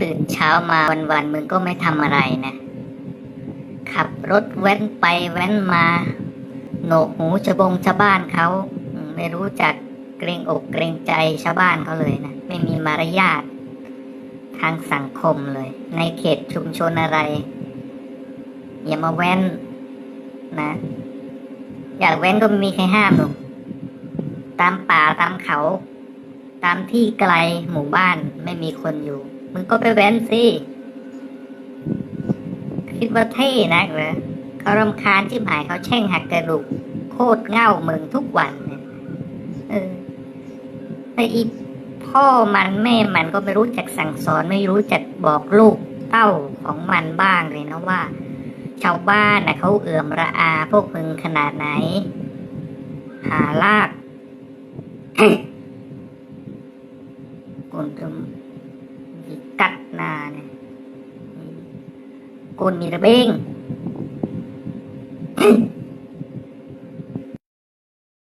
ตื่นเช้ามาวันๆมึงก็ไม่ทำอะไรนะ ขับรถแว้นไปแว้นมา โหนกหูชะบงชาวบ้านเขา ไม่รู้จักเกรงอกเกรงใจชาวบ้านเขาเลยนะ ไม่มีมารยาททางสังคมเลย ในเขตชุมชนอะไร อย่ามาแว้นนะ อยากแว้นก็ไม่มีใครห้ามหรอกตามป่าตามเขา ตามที่ไกลหมู่บ้านไม่มีคนอยู่ มึงก็ไปแว้นสิ คิดว่าเท่นักเหรอเขารำคาญที่หมายเขาแช่งหักกระดูกโคตรเง่ามึงทุกวันเออแต่อีพ่อมันแม่มันก็ไม่รู้จักสั่งสอนไม่รู้จักบอกลูกเต้าของมันบ้างเลยนะว่า ชาวบ้านนะเขาเอื่อมระอาพวกมึงขนาดไหน หาลากกุนจะมี กัดนาเ